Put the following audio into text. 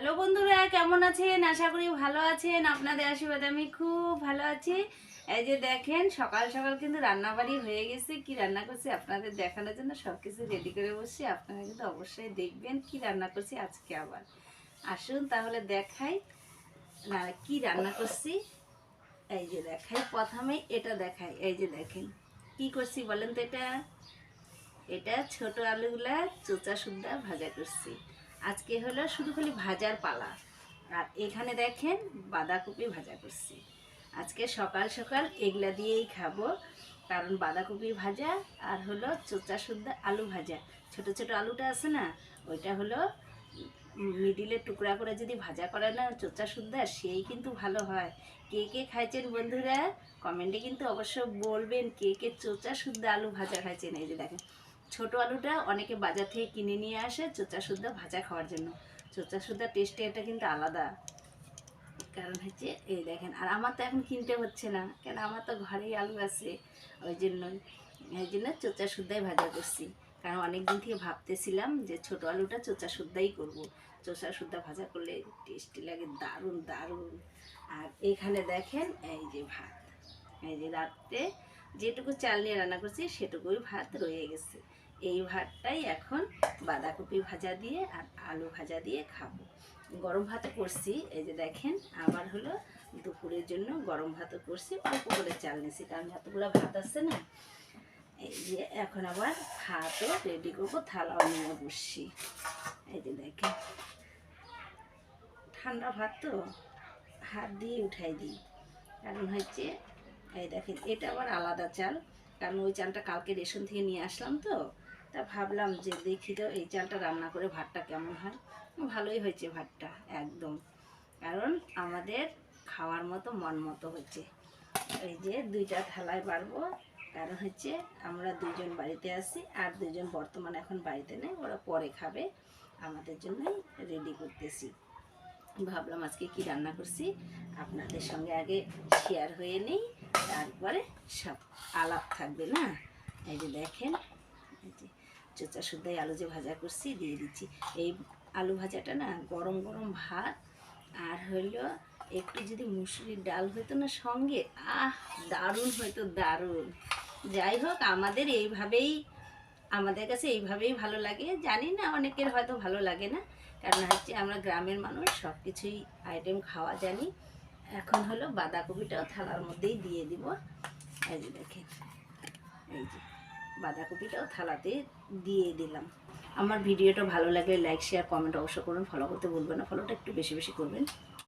Hello বন্ধুরা, কেমন আছেন? আশা করি ভালো আছেন। আপনাদের আশীর্বাদে আমি খুব ভালো আছি। এই যে দেখেন, সকাল সকাল কিন্তু রান্নাবাড়ি হয়ে গেছে। কি রান্না করছি আপনাদের দেখানোর জন্য সব কিছু রেডি করে বসছি। আপনারা কিন্তু অবশ্যই দেখবেন কি রান্না করছি আজকে আবার। আসুন তাহলে দেখাই না, কি রান্না করছি। এই যে দেখাই, প্রথমে এটা দেখাই। এই যে দেখেন, কি করছি বলেন তো এটা? এটা ছোট আলুগুলা চোচা সুদ্ধা ভাজা করছি। আজকে হলো শুধু খালি ভাজার পালা। আর এখানে দেখেন বাঁধাকপি ভাজা করছি। আজকে সকাল সকাল এগুলা দিয়েই খাব, কারণ বাঁধাকপি ভাজা আর হলো চোচা সুদ্ধা আলু ভাজা। ছোট ছোট আলুটা আছে না, ওইটা হলো মিডিলে টুকরা করে যদি ভাজা করে না চোচা সুদ্ধা সেই কিন্তু ভালো হয়। কে কে খাইছেন বন্ধুরা? কমেন্টে কিন্তু অবশ্য বলবেন কে কে চোচা সুদ্ধা আলু ভাজা খাইছেন। এই যে দেখেন ছোট আলুটা অনেকে বাজার থেকে কিনে নিয়ে আসে চোচা সুদ্ধা ভাজা খাওয়ার জন্য। চোচা সুদ্ধা টেস্টে এটা কিন্তু আলাদা। কারণ হচ্ছে, এই দেখেন, আর আমার তো এখন কিনতে হচ্ছে না, কেন আমার তো ঘরেই আলু আছে, ওই জন্য এই জন্য চোচা সুদ্ধাই ভাজা করছি। কারণ অনেক দিন থেকে ভাবতেছিলাম যে ছোট আলুটা চোচা সুদ্ধাই করব। চোচা সুদ্ধা ভাজা করলে টেস্টি লাগে, দারুণ দারুণ। আর এখানে দেখেন, এই যে ভাত, এই যে রাত্রে যেটুকু চাল নিয়ে রান্না করছি, সেটুকুই ভাত রয়ে গেছে। এই ভাতটাই এখন বাঁধাকপি ভাজা দিয়ে আর আলু ভাজা দিয়ে খাব। গরম ভাতও করছি, এই যে দেখেন, আবার হলো দুপুরের জন্য গরম ভাতও করছি, অল্প করে চাল নিয়েছি কারণ যতগুলো ভাত আছে না, এই যে এখন আবার ভাতও রেডি করব, থালাও নিয়ে বসছি। এই যে দেখেন, ঠান্ডা ভাত তো হাত দিয়ে উঠাই দিই, কারণ হচ্ছে এই দেখেন, এটা আবার আলাদা চাল। কারণ ওই চালটা কালকে রেশন থেকে নিয়ে আসলাম তো, তা ভাবলাম যে দেখি তো এই চালটা রান্না করে ভাতটা কেমন হয়। ভালোই হয়েছে ভাতটা, একদম। কারণ আমাদের খাওয়ার মতো মন মতো হচ্ছে। এই যে দুইটা থালায় পারব কারণ হচ্ছে আমরা দুজন বাড়িতে আছি আর দুজন বর্তমানে এখন বাড়িতে নেই, ওরা পরে খাবে। আমাদের জন্যই রেডি করতেছি। ভাবলাম আজকে কি রান্না করছি, আপনাদের সঙ্গে আগে শেয়ার হয়ে নেই, তারপরে সব আলাপ থাকবে না? এই যে দেখেন চোচা শুদ্ধাই আলু যে ভাজা করছি, দিয়ে দিচ্ছি। এই আলু ভাজাটা না গরম গরম ভাত, আর হইল একটু যদি মুসুরির ডাল হইতো না সঙ্গে, আহ, দারুণ হয়তো দারুণ। যাই হোক, আমাদের এইভাবেই আমাদের কাছে এইভাবেই ভালো লাগে। জানি না, অনেকের হয়তো ভালো লাগে না। কারণ হচ্ছে আমরা গ্রামের মানুষ সব কিছুই আইটেম খাওয়া জানি। এখন হলো বাঁধাকপিটাও থালার মধ্যেই দিয়ে দিব। এই যে দেখেন, এই যে বাঁধাকপিটাও থালাতে দিয়ে দিলাম। আমার ভিডিওটা ভালো লাগলে লাইক শেয়ার কমেন্ট অবশ্য করুন। ফলো করতে ভুলবেন না ফলোটা একটু বেশি বেশি করবেন।